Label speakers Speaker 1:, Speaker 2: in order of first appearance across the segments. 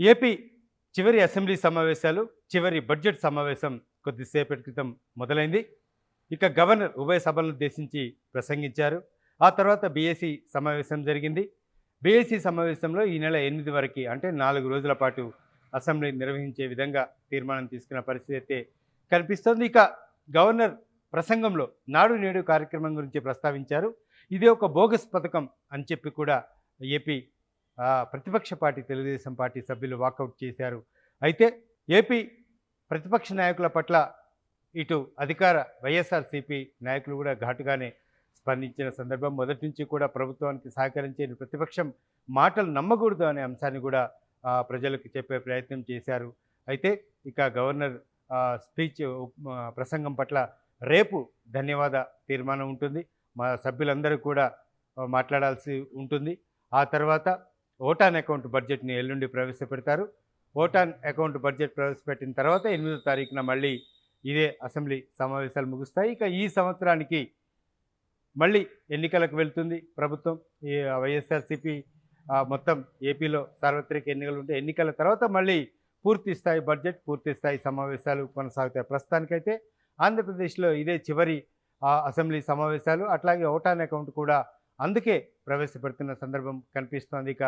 Speaker 1: AP చివరి assembly సమావేశాలు చివరి బడ్జెట్ సమావేశం కొద్దిసేపటి క్రితం మొదలైంది. ఇక గవర్నర్ ఉభయ సభలను ఉద్దేశించి ప్రసంగించారు. ఆ తర్వాత బీఎస్సీ సమావేశం జరిగింది. బీఎస్సీ సమావేశంలో ఈ నెల ఎనిమిది వరకు అంటే నాలుగు రోజుల పాటు అసెంబ్లీ నిర్వహించే విధంగా తీర్మానం తీసుకున్న పరిస్థితి అయితే కనిపిస్తోంది. ఇక గవర్నర్ ప్రసంగంలో నాడు నేడు కార్యక్రమం గురించి ప్రస్తావించారు. ఇది ఒక బోగస్ పథకం అని చెప్పి కూడా ఏపీ ప్రతిపక్ష పార్టీ తెలుగుదేశం పార్టీ సభ్యులు వాకౌట్ చేశారు. అయితే ఏపీ ప్రతిపక్ష నాయకుల పట్ల ఇటు అధికార వైఎస్ఆర్సీపీ నాయకులు కూడా ఘాటుగానే స్పందించిన సందర్భం మొదటి నుంచి కూడా ప్రభుత్వానికి సహకరించే ప్రతిపక్షం మాటలు నమ్మకూడదు అనే అంశాన్ని కూడా ప్రజలకు చెప్పే ప్రయత్నం చేశారు. అయితే ఇక గవర్నర్ స్పీచ్ ప్రసంగం పట్ల రేపు ధన్యవాద తీర్మానం ఉంటుంది. మా సభ్యులందరూ కూడా మాట్లాడాల్సి ఉంటుంది. ఆ తర్వాత ఓటాన్ అకౌంట్ బడ్జెట్ని ఎల్లుండి ప్రవేశపెడతారు. ఓటాన్ అకౌంట్ బడ్జెట్ ప్రవేశపెట్టిన తర్వాత ఎనిమిదో తారీఖున మళ్ళీ ఇదే అసెంబ్లీ సమావేశాలు ముగుస్తాయి. ఇక ఈ సంవత్సరానికి మళ్ళీ ఎన్నికలకు వెళ్తుంది ప్రభుత్వం. ఈ వైఎస్ఆర్సీపీ మొత్తం ఏపీలో సార్వత్రిక ఎన్నికలు ఉంటే ఎన్నికల తర్వాత మళ్ళీ పూర్తి స్థాయి బడ్జెట్ పూర్తి స్థాయి సమావేశాలు కొనసాగుతాయి. ప్రస్తుతానికైతే ఆంధ్రప్రదేశ్లో ఇదే చివరి అసెంబ్లీ సమావేశాలు. అట్లాగే ఓటాన్ అకౌంట్ కూడా అందుకే ప్రవేశపెడుతున్న సందర్భం కనిపిస్తోంది. ఇక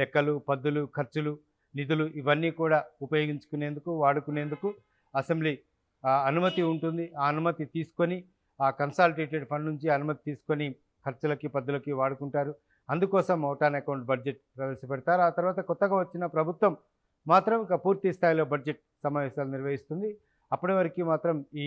Speaker 1: లెక్కలు పద్దులు ఖర్చులు నిధులు ఇవన్నీ కూడా ఉపయోగించుకునేందుకు వాడుకునేందుకు అసెంబ్లీ అనుమతి ఉంటుంది. ఆ అనుమతి తీసుకొని ఆ కన్సాలిటేటెడ్ ఫండ్ నుంచి అనుమతి తీసుకొని ఖర్చులకి పద్దులకి వాడుకుంటారు. అందుకోసం ఓటాన్ అకౌంట్ బడ్జెట్ ప్రవేశపెడతారు. ఆ తర్వాత కొత్తగా వచ్చిన ప్రభుత్వం మాత్రం ఇక పూర్తి స్థాయిలో బడ్జెట్ సమావేశాలు నిర్వహిస్తుంది. అప్పటి వరకు మాత్రం ఈ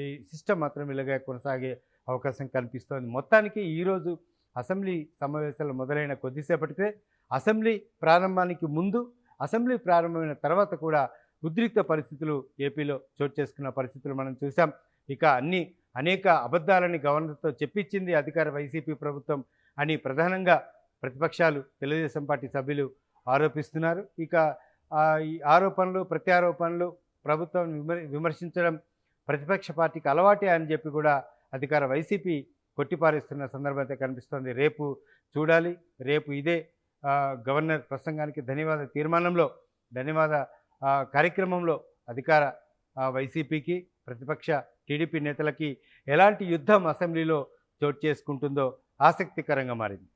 Speaker 1: ఈ సిస్టమ్ మాత్రం ఇలాగే కొనసాగే అవకాశం కనిపిస్తోంది మొత్తానికి ఈరోజు అసెంబ్లీ సమావేశాలు మొదలైన కొద్దిసేపటికే అసెంబ్లీ ప్రారంభానికి ముందు అసెంబ్లీ ప్రారంభమైన తర్వాత కూడా ఉద్రిక్త పరిస్థితులు ఏపీలో చోటు చేసుకున్న పరిస్థితులు మనం చూసాం ఇక అన్ని అనేక అబద్ధాలని గవర్నర్తో చెప్పించింది అధికార వైసీపీ ప్రభుత్వం అని ప్రధానంగా ప్రతిపక్షాలు తెలుగుదేశం పార్టీ సభ్యులు ఆరోపిస్తున్నారు. ఇక ఈ ఆరోపణలు ప్రత్యారోపణలు ప్రభుత్వం విమర్శించడం ప్రతిపక్ష పార్టీకి అలవాటే అని చెప్పి కూడా అధికార వైసీపీ కొట్టిపారేస్తున్న సందర్భం అయితే కనిపిస్తోంది. రేపు చూడాలి. రేపు ఇదే గవర్నర్ ప్రసంగానికి ధన్యవాద తీర్మానంలో ధన్యవాద కార్యక్రమంలో అధికార వైసీపీకి ప్రతిపక్ష టీడీపీ నేతలకి ఎలాంటి యుద్ధం అసెంబ్లీలో చోటు చేసుకుంటుందో ఆసక్తికరంగా మారింది.